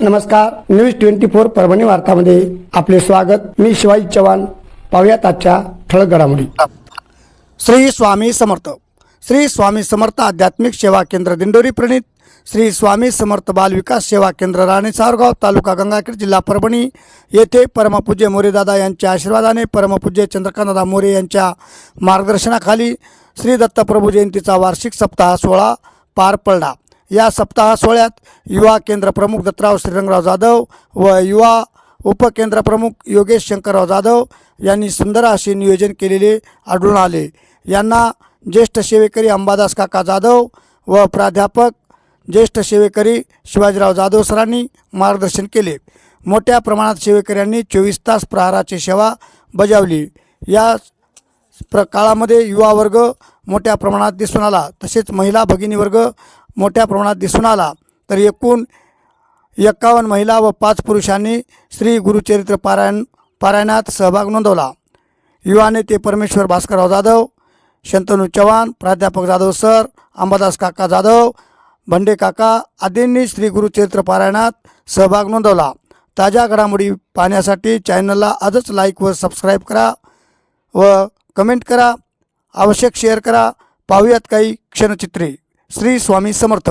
नमस्कार news twenty four Parbhani वार्तामध्ये आपले स्वागत. मी शिवाजी चव्हाण. पाहुयात आजच्या ठळक घडामोडी श्री स्वामी समर्थ. श्री स्वामी समर्थ आध्यात्मिक सेवा केंद्र दिंडोरी प्रणित. श्री स्वामी समर्थ बाल विकास सेवा केंद्र राणे सावरगाव तालुका गंगाखेड जिल्हा परभणी. येथे परमपूज्य मोरेदादा यांच्या आशीर्वादाने परमपूज्य चंद्रकांतदादा मोरे यांच्या मार्गदर्शनाखाली श्री दत्तप्रभू जयंतीचा वार्षिक सप्ताह सोहळा पार पडला. या सप्ताह सोहळ्यात युवा केंद्र प्रमुख दत्तराव श्रीरंगराव जाधव व युवा उपकेंद्रप्रमुख योगेश शंकरराव जाधव यांनी सुंदर असे नियोजन केलेले आढळून आले. यांना ज्येष्ठ सेवेकरी अंबादास काका जाधव व प्राध्यापक ज्येष्ठ सेवेकरी शिवाजीराव जाधव सरांनी मार्गदर्शन केले. मोठ्या प्रमाणात सेवेकऱ्यांनी चोवीस तास प्रहाराची सेवा बजावली. या प्र काळामध्ये युवा वर्ग मोठ्या प्रमाणात दिसून आला. तसेच महिला भगिनी वर्ग मोठ्या प्रमाणात दिसून आला. तर एकूण एक्कावन्न महिला व पाच पुरुषांनी श्री गुरुचरित्र पारायण पारायणात सहभाग नोंदवला. युवा नेते परमेश्वर भास्करराव जाधव शंतनू चव्हाण प्राध्यापक जाधव सर अंबादास काका जाधव भंडे काका आदींनी श्री गुरुचरित्र पारायणात सहभाग नोंदवला. ताज्या घडामोडी पाहण्यासाठी चॅनलला आजच लाईक व सबस्क्राईब करा व कमेंट करा. आवश्यक शेअर करा. पाहूयात काही क्षणचित्रे. श्री स्वामी समर्थ.